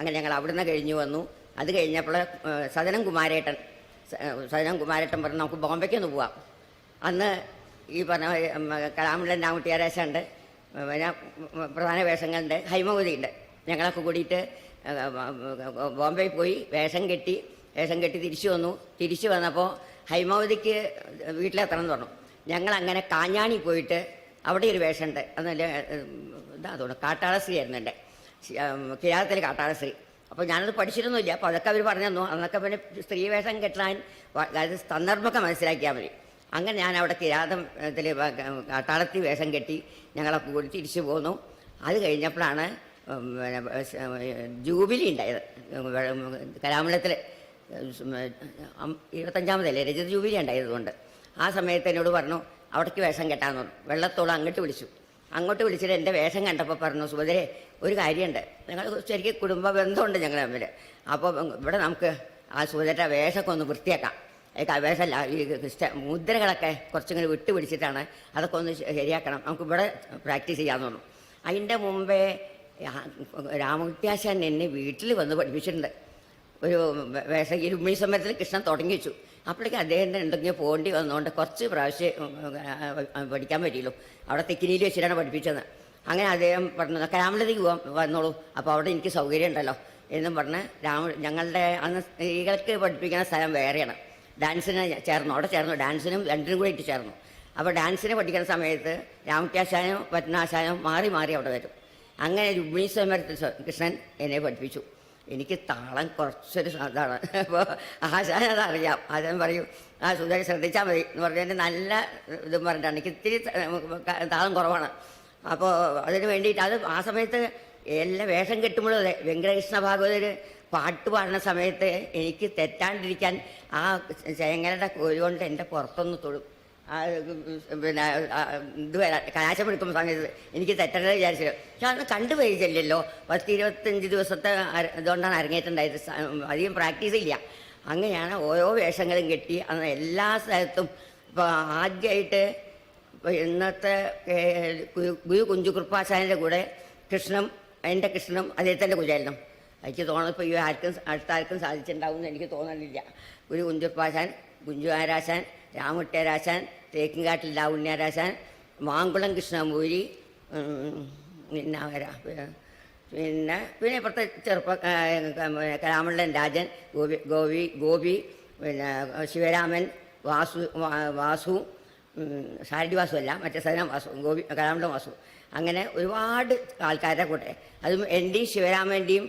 അങ്ങനെ ഞങ്ങൾ അവിടുന്ന് കഴിഞ്ഞു വന്നു. അത് കഴിഞ്ഞപ്പോൾ സദനം കുമാരേട്ടൻ സദനം കുമാരേട്ടൻ പറഞ്ഞു നമുക്ക് ബോംബെക്ക് ഒന്ന് പോവാം. അന്ന് ഈ പറഞ്ഞ കലാമിലെ നാമുട്ടിയാരാശുണ്ട് പിന്നെ പ്രധാന വേഷങ്ങളുണ്ട് ഹൈമവതിയുണ്ട്. ഞങ്ങളൊക്കെ കൂടിയിട്ട് ബോംബെയിൽ പോയി വേഷം കെട്ടി വേഷം കെട്ടി തിരിച്ചു വന്നു. തിരിച്ചു വന്നപ്പോൾ ഹൈമവതിക്ക് വീട്ടിലെത്തണം എന്ന് പറഞ്ഞു. ഞങ്ങൾ അങ്ങനെ കാഞ്ഞാണി പോയിട്ട് അവിടെ ഒരു വേഷമുണ്ട്. അതല്ല ഇതാ തോന്നുന്നു കാട്ടാളശ്രീ ആയിരുന്നു എന്റെ. കേരളത്തിലെ സ്ത്രീ അപ്പോൾ ഞാനത് പഠിച്ചിരുന്നില്ല അപ്പോൾ അതൊക്കെ അവർ പറഞ്ഞു തന്നു. അന്നൊക്കെ പിന്നെ സ്ത്രീ വേഷം കെട്ടാൻ അതായത് സന്ദർഭമൊക്കെ മനസ്സിലാക്കിയാൽ മതി അങ്ങനെ ഞാൻ അവിടെ കിരാതം ഇതിൽ കാട്ടാളത്തിൽ വേഷം കെട്ടി ഞങ്ങളെ കൂടി തിരിച്ചു പോന്നു. അത് കഴിഞ്ഞപ്പോഴാണ് പിന്നെ ജൂബിലി ഉണ്ടായത്. കലാമണ്ഡലത്തിൽ ഇരുപത്തഞ്ചാമതല്ലേ? രജത ജൂബിലി ഉണ്ടായതുകൊണ്ട് ആ സമയത്ത് എന്നോട് പറഞ്ഞു അവിടേക്ക് വേഷം കെട്ടാന്ന് പറഞ്ഞു. വെള്ളത്തോളം അങ്ങോട്ട് വിളിച്ചു അങ്ങോട്ട് വിളിച്ചിട്ട് എന്റെ വേഷം കണ്ടപ്പോൾ പറഞ്ഞു സുഭദ്രേ ഒരു കാര്യമുണ്ട്. ഞങ്ങൾ ശരിക്കും കുടുംബ ബന്ധമുണ്ട് ഞങ്ങൾ തമ്മിൽ അപ്പോൾ ഇവിടെ നമുക്ക് ആ സുഭദ്രയുടെ വേഷമൊക്കെ ഒന്ന് വൃത്തിയാക്കാം. വേഷമല്ല ഈ ക്രിസ്ത്യ മുദ്രകളൊക്കെ കുറച്ചിങ്ങനെ വിട്ടു പിടിച്ചിട്ടാണ് അതൊക്കെ ഒന്ന് ശരിയാക്കണം. നമുക്ക് ഇവിടെ പ്രാക്ടീസ് ചെയ്യാമെന്ന് തോന്നും അതിന്റെ മുമ്പേ രാമകുട്ടിയാശാൻ എന്നെ വീട്ടിൽ വന്ന് പഠിപ്പിച്ചിട്ടുണ്ട്. ഒരു വേഷം ഈ ഉമ്മീസമരത്തിൽ കൃഷ്ണൻ തുടങ്ങി വെച്ചു. അപ്പോഴേക്കും അദ്ദേഹത്തിന് എന്തെങ്കിലും പോകേണ്ടി വന്നുകൊണ്ട് കുറച്ച് പ്രാവശ്യം പഠിക്കാൻ പറ്റിയുള്ളൂ അവിടെ തെക്കിനിയിൽ വെച്ചിട്ടാണ് പഠിപ്പിച്ചത്. അങ്ങനെ അദ്ദേഹം പറഞ്ഞു കരാമലത്തേക്ക് പോകാൻ വന്നോളൂ. അപ്പോൾ അവിടെ എനിക്ക് സൗകര്യം ഉണ്ടല്ലോ എന്നും പറഞ്ഞ് രാമ ഞങ്ങളുടെ അന്ന് സ്ത്രീകൾക്ക് പഠിപ്പിക്കുന്ന സ്ഥലം വേറെയാണ്. ഡാൻസിന് ചേർന്നു അവിടെ ചേർന്നു. ഡാൻസിനും രണ്ടിനും കൂടി ഇട്ട് ചേർന്നു. അപ്പോൾ ഡാൻസിന് പഠിക്കുന്ന സമയത്ത് രാമത്യാശാനും പത്മനാശാനും മാറി മാറി അവിടെ വരും. അങ്ങനെ രുക്മിണി സ്വയംവരത്തിൽ കൃഷ്ണൻ എന്നെ പഠിപ്പിച്ചു. എനിക്ക് താളം കുറച്ചൊരു ഇതാണ് അപ്പോൾ ആശാൻ അതറിയാം. ആശാൻ പറയും ആ സുധാരി ശ്രദ്ധിച്ചാൽ മതി എന്ന് പറഞ്ഞാൽ നല്ല ഇതും പറഞ്ഞിട്ടാണ്. എനിക്ക് ഇത്തിരി താളം കുറവാണ്. അപ്പോൾ അതിന് വേണ്ടിയിട്ട് അത് ആ സമയത്ത് എല്ലാ വേഷം കെട്ടുമ്പോഴും അതെ വെങ്കടകൃഷ്ണ ഭാഗവതർ പാട്ട് പാടുന്ന സമയത്ത് എനിക്ക് തെറ്റാണ്ടിരിക്കാൻ ആ ചേങ്ങലയുടെ കോരി കൊണ്ട് എന്റെ പുറത്തൊന്ന് ആ, പിന്നെ ഇത് കലാശം എടുക്കുന്ന സമയത്ത് എനിക്ക് തെറ്റെന്ന് പക്ഷെ അന്ന് കണ്ടുപോയില്ലല്ലോ പത്ത് ഇരുപത്തഞ്ച് ദിവസത്തെ ഇതുകൊണ്ടാണ് അരങ്ങേറ്റുണ്ടായത് അധികം പ്രാക്ടീസ് ഇല്ല. അങ്ങനെയാണ് ഓരോ വേഷങ്ങളും കെട്ടി അന്ന് എല്ലാ സ്ഥലത്തും ഇപ്പോൾ ആദ്യമായിട്ട് ഇന്നത്തെ ഗുരു- ഗുരു കുഞ്ചു കൃപാചാര്യന്റെ കൂടെ കൃഷ്ണം എന്റെ കൃഷ്ണനും അദ്ദേഹത്തിന്റെ കുചാരനും എനിക്ക് തോന്നുന്നു ഇപ്പോൾ ഈ ആർക്കും അടുത്ത ആർക്കും സാധിച്ചിട്ടുണ്ടാവും എന്ന് എനിക്ക് തോന്നുന്നില്ല. ഗുരു കുഞ്ചുപ്പാശാൻ കുഞ്ചു ആരാശാൻ രാമുട്ടേരാശാൻ തേക്കിൻകാട്ടിൽ ലാവുണ്യാരാശാൻ മാങ്കുളം കൃഷ്ണമൂരി പിന്നെ? പിന്നെ പിന്നെ ഇപ്പുറത്തെ ചെറുപ്പ കലാമണ്ഡലൻ രാജൻ ഗോപി ഗോപി ഗോപി പിന്നെ ശിവരാമൻ വാസു വാസു സാരടി വാസു അല്ല മറ്റേ സദനം വാസു ഗോപി കലാമണ്ഡലം വാസു. അങ്ങനെ ഒരുപാട് ആൾക്കാരെ കൂടെ. അതും എൻ ഡി ശിവരാമന്റെയും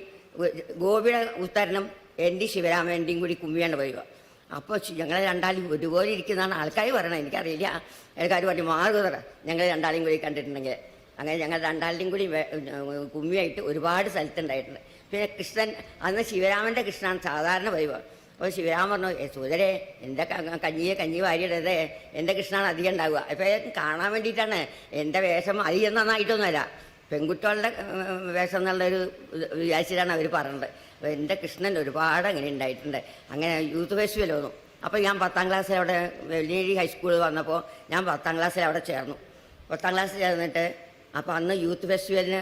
ഗോപിയുടെ ഉത്തരണം എൻ ഡി ശിവരാമന്റെയും കൂടി കുമ്മിയാണ് വരിക അപ്പോൾ ഞങ്ങളെ രണ്ടാളും ഒരുപോലെ ഇരിക്കുന്നതാണ്. ആൾക്കാർ പറയണത് എനിക്കറിയില്ല. ആൾക്കാർ പറഞ്ഞു മാറുതറ ഞങ്ങൾ രണ്ടാളും കൂടി കണ്ടിട്ടുണ്ടെങ്കിൽ. അങ്ങനെ ഞങ്ങൾ രണ്ടാളുടെയും കൂടി കുമ്മിയായിട്ട് ഒരുപാട് സ്ഥലത്തുണ്ടായിട്ടുണ്ട്. പിന്നെ കൃഷ്ണൻ അന്ന് ശിവരാമന്റെ കൃഷ്ണൻ സാധാരണ വരുക അപ്പോൾ ശിവരാമൻ പറഞ്ഞു "ഏ, സൂതരെ എന്റെ കഞ്ഞിയെ കഞ്ഞി വാരിയിടത് എന്റെ കൃഷ്ണനാണ് അധികം ഉണ്ടാവുക. അപ്പോൾ കാണാൻ വേണ്ടിയിട്ടാണ് എന്റെ വേഷം അധികം നന്നായിട്ടൊന്നുമല്ല. പെൺകുട്ടികളുടെ വേഷം എന്നുള്ളൊരു വിചാരിച്ചിട്ടാണ് അവർ പറഞ്ഞത്. എന്റെ കൃഷ്ണൻ ഒരുപാട് അങ്ങനെ ഉണ്ടായിട്ടുണ്ട്. അങ്ങനെ യൂത്ത് ഫെസ്റ്റിവൽ വന്നു. അപ്പോൾ ഞാൻ പത്താം ക്ലാസ്സിൽ അവിടെ വെള്ളിയേഴി ഹൈസ്കൂളിൽ വന്നപ്പോൾ ഞാൻ പത്താം ക്ലാസ്സിൽ അവിടെ ചേർന്നു. പത്താം ക്ലാസ്സിൽ ചേർന്നിട്ട് അപ്പോൾ അന്ന് യൂത്ത് ഫെസ്റ്റിവലിന്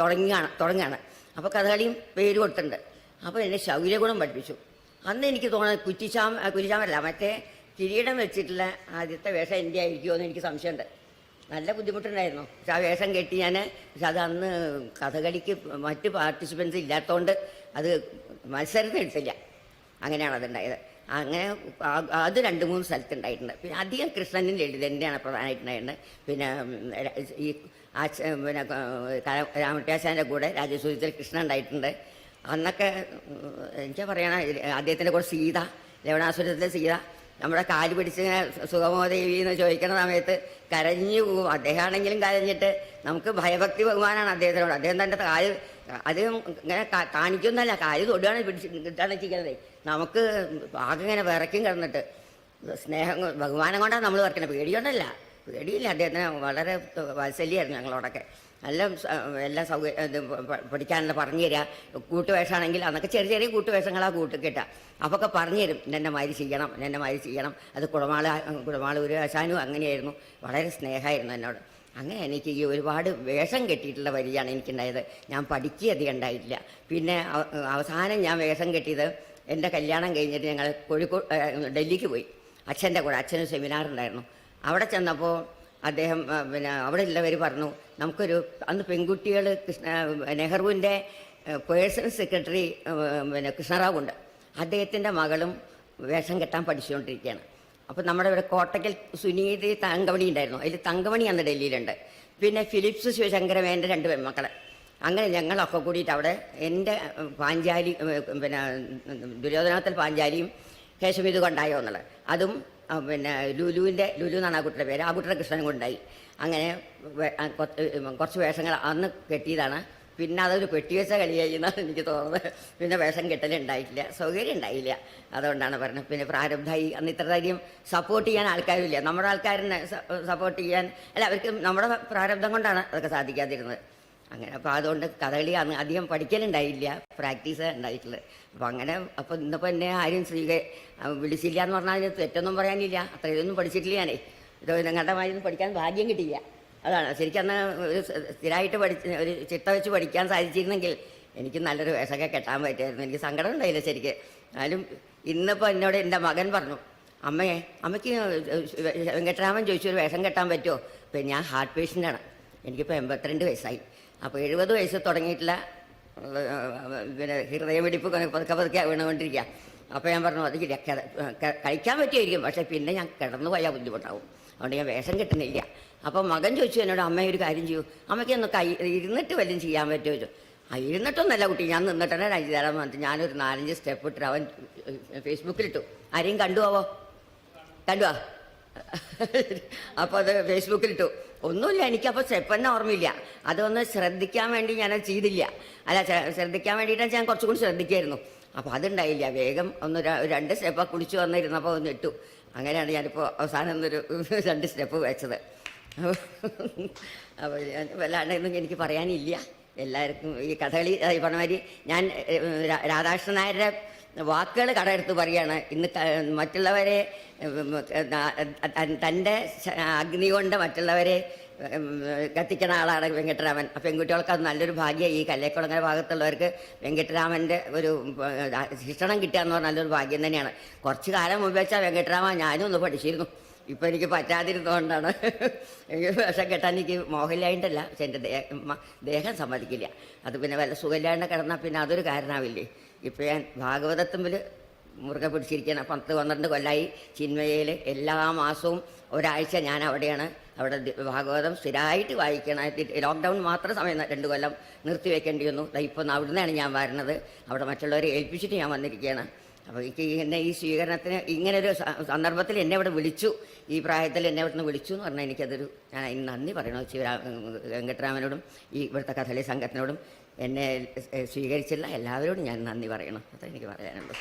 തുടങ്ങിയാണ് തുടങ്ങുകയാണ് അപ്പോൾ കഥകളിയും പേര് കൊടുത്തിട്ടുണ്ട്. അപ്പോൾ എന്നെ ശൗര്യഗുണം പഠിപ്പിച്ചു. അന്ന് എനിക്ക് തോന്നുന്നത് കുറ്റിച്ചാമ കുറ്റിച്ചാമല്ല മറ്റേ കിരീടം വെച്ചിട്ടുള്ള ആദ്യത്തെ വേഷം എന്റെ ആയിരിക്കുമോ എന്ന് എനിക്ക് സംശയമുണ്ട്. നല്ല ബുദ്ധിമുട്ടുണ്ടായിരുന്നു. പക്ഷെ ആ വേഷം കെട്ടി ഞാൻ പക്ഷെ അത് അന്ന് കഥകളിക്ക് മറ്റ് പാർട്ടിസിപ്പൻസ് ഇല്ലാത്തതുകൊണ്ട് അത് മത്സരത്തിൽ എടുത്തില്ല അങ്ങനെയാണ് അതുണ്ടായത്. അങ്ങനെ അത് രണ്ട് മൂന്ന് സ്ഥലത്തുണ്ടായിട്ടുണ്ട്. പിന്നെ അധികം കൃഷ്ണനും ലളിതന്റെയാണ് പ്രധാനമായിട്ടുണ്ടായിരുന്നത്. പിന്നെ ഈ ആച്ച പിന്നെ രാമട്ട്യാശാന്റെ കൂടെ രാജസൂയത്തിൽ കൃഷ്ണൻ ഉണ്ടായിട്ടുണ്ട്. അന്നൊക്കെ എനിക്ക് പറയണ അദ്ദേഹത്തിന്റെ കൂടെ സീത ലവണാസുരത്തിലെ സീത നമ്മുടെ കാൽ പിടിച്ച് സുഖമോദേവി എന്ന് ചോദിക്കുന്ന സമയത്ത് കരഞ്ഞു പോകും. അദ്ദേഹമാണെങ്കിലും കരഞ്ഞിട്ട് നമുക്ക് ഭയഭക്തി ബഹുമാനാണ് അദ്ദേഹത്തിനോട്. അദ്ദേഹം തന്റെ കാൽ അദ്ദേഹം ഇങ്ങനെ കാണിക്കൊന്നല്ല കാര്യം തൊടുകയാണ് പിടിച്ച് ഇട്ടാണ് ചെയ്യുന്നത് നമുക്ക് ആകെ ഇങ്ങനെ വിറയ്ക്കും കിടന്നിട്ട്. സ്നേഹം ബഹുമാനം കൊണ്ടാണ് നമ്മൾ വിറക്കുന്നത് പേടിയൊന്നല്ല പേടിയില്ല. അദ്ദേഹത്തിന് വളരെ വാത്സല്യമായിരുന്നു ഞങ്ങളോടൊക്കെ. നല്ല എല്ലാ സൗകര്യം പഠിക്കാനുള്ള പറഞ്ഞു തരിക കൂട്ടുവേഷമാണെങ്കിൽ അന്നൊക്കെ ചെറിയ ചെറിയ കൂട്ടുവേഷങ്ങളാ കൂട്ട് അപ്പോൾ അപ്പൊക്കെ പറഞ്ഞു തരും. എന്റെ മാതിരി ചെയ്യണം. എന്റെ മാതിരി ചെയ്യണം. അത് കുടമാള കുടമാളൂർ ആശാനും അങ്ങനെയായിരുന്നു. വളരെ സ്നേഹമായിരുന്നു എന്നോട്. അങ്ങനെ എനിക്ക് ഈ ഒരുപാട് വേഷം കെട്ടിയിട്ടുള്ള വരിയാണ് എനിക്കുണ്ടായത്. ഞാൻ പഠിക്കുക അധികം ഉണ്ടായിട്ടില്ല പിന്നെ അവസാനം ഞാൻ വേഷം കെട്ടിയത് എന്റെ കല്യാണം കഴിഞ്ഞിട്ട് ഞങ്ങൾ കോഴിക്കോട് ഡൽഹിക്ക് പോയി. അച്ഛന്റെ കൂടെ അച്ഛന് സെമിനാർ ഉണ്ടായിരുന്നു. അവിടെ ചെന്നപ്പോൾ അദ്ദേഹം പിന്നെ അവിടെ ഉള്ളവർ പറഞ്ഞു നമുക്കൊരു അന്ന് പെൺകുട്ടികൾ കൃഷ്ണ നെഹ്റുവിന്റെ പേഴ്സണൽ സെക്രട്ടറി പിന്നെ കൃഷ്ണറാവുണ്ട്. അദ്ദേഹത്തിന്റെ മകളും വേഷം കെട്ടാൻ പഠിച്ചുകൊണ്ടിരിക്കുകയാണ്. അപ്പോൾ നമ്മുടെ ഇവിടെ കോട്ടയ്ക്കൽ സുനീതി തങ്കമണി ഉണ്ടായിരുന്നു. അതിൽ തങ്കമണി അന്ന് ഡൽഹിയിലുണ്ട്. പിന്നെ ഫിലിപ്സ് ശിവശങ്കരമേന്റെ രണ്ട് പെൺമക്കളെ. അങ്ങനെ ഞങ്ങളൊക്കെ കൂടിയിട്ട് അവിടെ എന്റെ പാഞ്ചാലി പിന്നെ ദുര്യോധനത്തിൽ പാഞ്ചാലിയും കേശവീത് കൊണ്ടായോ എന്നുള്ളത്. അതും പിന്നെ ലുലുവിന്റെ ലുലു എന്നാണ് ആ കുട്ടിയുടെ പേര്. ആ കുട്ടിയുടെ കൃഷ്ണനും കൊണ്ടായി അങ്ങനെ കുറച്ച് വേഷങ്ങൾ അന്ന് കെട്ടിയതാണ്. പിന്നെ അതൊരു പെട്ടിവെച്ച കളിയായി എന്നാണ് എനിക്ക് തോന്നുന്നത്. പിന്നെ വേഷം കെട്ടലുണ്ടായിട്ടില്ല. സൗകര്യം ഉണ്ടായില്ല. അതുകൊണ്ടാണ് പറഞ്ഞത്. പിന്നെ പ്രാരബ്ധമായി അന്ന് ഇത്ര ധൈര്യം സപ്പോർട്ട് ചെയ്യാൻ ആൾക്കാരില്ല നമ്മുടെ ആൾക്കാരനെ സപ്പോർട്ട് ചെയ്യാൻ അല്ല അവർക്ക് നമ്മുടെ പ്രാരബ്ധം കൊണ്ടാണ് അതൊക്കെ സാധിക്കാതിരുന്നത്. അങ്ങനെ അപ്പോൾ അതുകൊണ്ട് കഥകളി അന്ന് അധികം പഠിക്കലുണ്ടായില്ല. പ്രാക്ടീസ് ഉണ്ടായിട്ടുള്ളത്. അപ്പോൾ അങ്ങനെ അപ്പോൾ ഇന്നിപ്പോൾ എന്നെ ആരും സ്ത്രീകെ വിളിച്ചില്ല എന്ന് പറഞ്ഞാൽ തെറ്റൊന്നും പറയാനില്ല. അത്ര ഇതൊന്നും പഠിച്ചിട്ടില്ല ഞാനേ. ഇത് നിങ്ങളുടെ മാതിരി പഠിക്കാൻ ഭാഗ്യം കിട്ടിയില്ല. അതാണ്. ശരിക്കും അന്ന് ഒരു സ്ഥിരമായിട്ട് പഠിച്ച് ഒരു ചിട്ട വെച്ച് പഠിക്കാൻ സാധിച്ചിരുന്നെങ്കിൽ എനിക്ക് നല്ലൊരു വേഷമൊക്കെ കെട്ടാൻ പറ്റുമായിരുന്നു. എനിക്ക് സങ്കടം ഉണ്ടായില്ല ശരിക്ക്. എന്നാലും ഇന്നിപ്പോൾ എന്നോട് എന്റെ മകൻ പറഞ്ഞു അമ്മയെ അമ്മയ്ക്ക് വെങ്കട്ടരാമൻ ചോദിച്ചു ഒരു വേഷം കെട്ടാൻ പറ്റുമോ ഇപ്പം ഞാൻ ഹാർട്ട് പേഷ്യന്റാണ്. എനിക്കിപ്പോൾ എൺപത്തിരണ്ട് വയസ്സായി. അപ്പോൾ എഴുപത് വയസ്സ് തുടങ്ങിയിട്ടില്ല പിന്നെ ഹൃദയമിടിപ്പ് പതുക്കെ പതുക്കെ വീണുകൊണ്ടിരിക്കുക അപ്പോൾ ഞാൻ പറഞ്ഞു അത് കഴിക്കാൻ പറ്റുമായിരിക്കും. പക്ഷേ പിന്നെ ഞാൻ കിടന്നു പോയാൽ ബുദ്ധിമുട്ടാവും. അതുകൊണ്ട് ഞാൻ വേഷം കിട്ടുന്നില്ല. അപ്പോൾ മകൻ ചോദിച്ചു എന്നോട് അമ്മ ഒരു കാര്യം ചെയ്യൂ. അമ്മയ്ക്ക് ഒന്ന് കൈ ഇരുന്നിട്ട് വല്ലതും ചെയ്യാൻ പറ്റുമോ? ചോദിച്ചു. ആ ഇരുന്നിട്ടൊന്നല്ല കുട്ടി ഞാൻ നിന്നിട്ടെ അഞ്ചു തരാൻ വന്നിട്ട് ഞാനൊരു നാലഞ്ച് സ്റ്റെപ്പ് ഇട്ടിട്ട് അവൻ ഫേസ്ബുക്കിലിട്ടു ആരെയും കണ്ടുപോവോ കണ്ടുവാ അപ്പോൾ അത് ഫേസ്ബുക്കിലിട്ടു ഒന്നുമില്ല എനിക്കപ്പോൾ സ്റ്റെപ്പ് ഓർമ്മയില്ല. അതൊന്ന് ശ്രദ്ധിക്കാൻ വേണ്ടി ഞാനത് ചെയ്തില്ല. അല്ല ശ്രദ്ധിക്കാൻ വേണ്ടിയിട്ട് ഞാൻ കുറച്ചും കൂടി ശ്രദ്ധിക്കായിരുന്നു. അപ്പോൾ അതുണ്ടായില്ല. വേഗം ഒന്ന് രണ്ട് സ്റ്റെപ്പ് കുടിച്ചു വന്നിരുന്നപ്പോൾ ഒന്ന് ഇട്ടു. അങ്ങനെയാണ് ഞാനിപ്പോൾ അവസാനം ഒന്നൊരു രണ്ട് സ്റ്റെപ്പ് വെച്ചത്. അപ്പോൾ വല്ലാണ്ടൊന്നും എനിക്ക് പറയാനില്ല. എല്ലാവർക്കും ഈ കഥകളി ഈ പറഞ്ഞ മാതിരി ഞാൻ രാധാകൃഷ്ണൻ നായരുടെ വാക്കുകൾ കടയെടുത്ത് പറയാണ് ഇന്ന് മറ്റുള്ളവരെ തന്റെ അഗ്നി കൊണ്ട് മറ്റുള്ളവരെ കത്തിക്കുന്ന ആളാണ് വെങ്കട്ടരാമൻ. അപ്പം പെൺകുട്ടികൾക്ക് അത് നല്ലൊരു ഭാഗ്യം ഈ കല്ലേക്കുളങ്ങര ഭാഗത്തുള്ളവർക്ക് വെങ്കട്ടരാമന്റെ ഒരു ശിക്ഷണം കിട്ടുക എന്ന് പറഞ്ഞാൽ നല്ലൊരു ഭാഗ്യം തന്നെയാണ്. കുറച്ച് കാലം മുമ്പ് വെച്ചാൽ വെങ്കട്ടരാമൻ ഞാനും ഒന്ന് പഠിച്ചിരുന്നു. ഇപ്പം എനിക്ക് പറ്റാതിരുന്നതുകൊണ്ടാണ്. എനിക്ക് വിഷം കെട്ടാൻ എനിക്ക് മോഹമില്ലായിട്ടല്ല പക്ഷെ എന്റെ ദേഹം സമ്മതിക്കില്ല. അത് പിന്നെ വല്ല സുഖമില്ലാണ്ട് കിടന്നാൽ പിന്നെ അതൊരു കാരണമാവില്ലേ ഇപ്പം ഞാൻ ഭാഗവതത്തുമ്പിൽ മുറുകെ പിടിച്ചിരിക്കണം പത്ത് പന്ത്രണ്ട് കൊല്ലായി ചിന്മയയിൽ എല്ലാ മാസവും ഒരാഴ്ച ഞാൻ അവിടെയാണ്. അവിടെ ഭാഗവതം സ്ഥിരമായിട്ട് വായിക്കണം. ലോക്ക്ഡൗൺ മാത്രം സമയം രണ്ട് കൊല്ലം നിർത്തി വെക്കേണ്ടി വന്നു ഇപ്പം അവിടുന്നാണ് ഞാൻ വരുന്നത്. അവിടെ മറ്റുള്ളവരെ ഏൽപ്പിച്ചിട്ട് ഞാൻ വന്നിരിക്കുകയാണ് അപ്പോൾ എനിക്ക് എന്നെ ഈ സ്വീകരണത്തിന് ഇങ്ങനൊരു സന്ദർഭത്തിൽ എന്നെ ഇവിടെ വിളിച്ചു. ഈ പ്രായത്തിൽ എന്നെ ഇവിടുന്ന് വിളിച്ചു എന്ന് പറഞ്ഞാൽ എനിക്കതൊരു ഞാൻ അതിന് നന്ദി പറയണോ? ശിവരാ വെങ്കട്ടരാമനോടും ഈ ഇവിടുത്തെ കഥകളി സംഘത്തിനോടും എന്നെ സ്വീകരിച്ചില്ല എല്ലാവരോടും ഞാൻ നന്ദി പറയണം. അതെനിക്ക് പറയാനുള്ളൂ.